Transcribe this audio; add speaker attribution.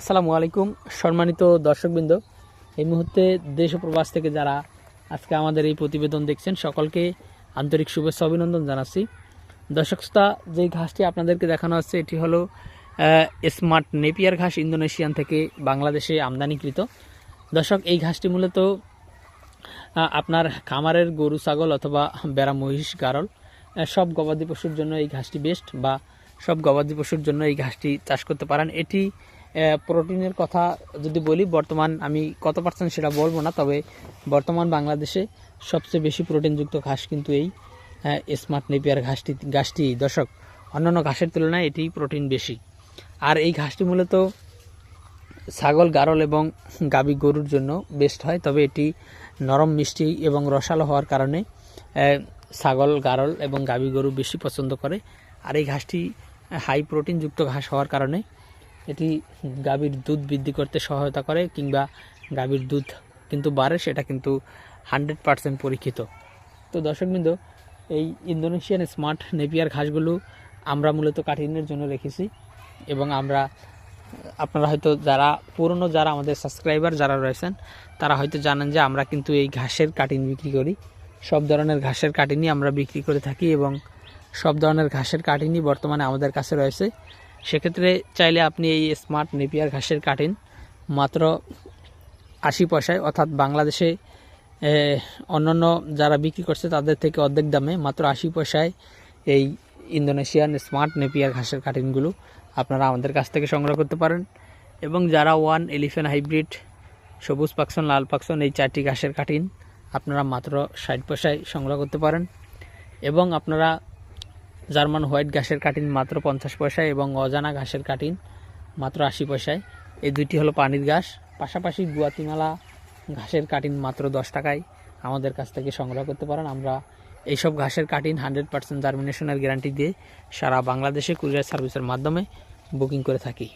Speaker 1: আসসালামু আলাইকুম। সম্মানিত দর্শকবৃন্দ, এই মুহূর্তে দেশ প্রবাস থেকে যারা আজকে আমাদের এই প্রতিবেদন দেখছেন, সকলকে আন্তরিক শুভেচ্ছা অভিনন্দন জানাচ্ছি। দর্শক শ্রোতা যেই ঘাসটি আপনাদেরকে দেখানো হচ্ছে এটি হলো স্মার্ট নেপিয়ার ঘাস ইন্দোনেশিয়ান থেকে বাংলাদেশে আমদানিকৃত। দর্শক, এই ঘাসটি মূলত আপনার খামারের গরু, ছাগল অথবা বেড়া, মহিষ, গারল সব গবাদি পশুর জন্য এই ঘাসটি বেস্ট বা সব গবাদি পশুর জন্য এই ঘাসটি চাষ করতে পারেন। এটি প্রোটিনের কথা যদি বলি, বর্তমান আমি কত পার্সেন্ট সেটা বলব না, তবে বর্তমান বাংলাদেশে সবচেয়ে বেশি প্রোটিনযুক্ত ঘাস কিন্তু এই স্মার্ট নেপিয়ার ঘাসটি ঘাসটি। দর্শক, অন্যান্য ঘাসের তুলনায় এটি প্রোটিন বেশি। আর এই ঘাসটি মূলত ছাগল, গারল এবং গাবি গরুর জন্য বেস্ট হয়, তবে এটি নরম, মিষ্টি এবং রসালো হওয়ার কারণে ছাগল, গারল এবং গাবি গরু বেশি পছন্দ করে। আর এই ঘাসটি হাই প্রোটিনযুক্ত ঘাস হওয়ার কারণে এটি গাভীর দুধ বৃদ্ধি করতে সহায়তা করে কিংবা গাভীর দুধ কিন্তু বাড়ে, সেটা কিন্তু হান্ড্রেড পারসেন্ট পরীক্ষিত। তো দর্শকবৃন্দ, এই ইন্দোনেশিয়ান স্মার্ট নেপিয়ার ঘাসগুলো আমরা মূলত কাটিনের জন্য রেখেছি এবং আমরা, আপনারা হয়তো যারা, পুরনো যারা আমাদের সাবস্ক্রাইবার যারা রয়েছেন, তারা হয়তো জানেন যে আমরা কিন্তু এই ঘাসের কাটিন বিক্রি করি। সব ধরনের ঘাসের কাটিনই আমরা বিক্রি করে থাকি এবং সব ধরনের ঘাসের কাটিনই বর্তমানে আমাদের কাছে রয়েছে। সেক্ষেত্রে চাইলে আপনি এই স্মার্ট নেপিয়ার ঘাসের কাটিন মাত্র আশি পয়সায়, অর্থাৎ বাংলাদেশে অন্যান্য যারা বিক্রি করছে তাদের থেকে অর্ধেক দামে মাত্র আশি পয়সায় এই ইন্দোনেশিয়ান স্মার্ট নেপিয়ার ঘাসের কাটিনগুলো আপনারা আমাদের কাছ থেকে সংগ্রহ করতে পারেন। এবং যারা ওয়ান এলিফেন্ট হাইব্রিড সবুজ পাকসন, লাল পাকসন, এই চারটি ঘাসের কাটিন আপনারা মাত্র ষাট পয়সায় সংগ্রহ করতে পারেন। এবং আপনারা জার্মান হোয়াইট ঘাসের কাটিন মাত্র পঞ্চাশ পয়সায় এবং অজানা ঘাসের কাটিন মাত্র আশি পয়সায়। এই দুইটি হলো পানির ঘাস। পাশাপাশি গুয়াতিমালা ঘাসের কাটিন মাত্র দশ টাকায়। আমাদের কাছ থেকে সংগ্রহ করতে পারেন। আমরা এইসব ঘাসের কাটিন হান্ড্রেড পার্সেন্ট জার্মিনেশনের গ্যারান্টি দিয়ে সারা বাংলাদেশে কুরিয়ার সার্ভিসের মাধ্যমে বুকিং করে থাকি।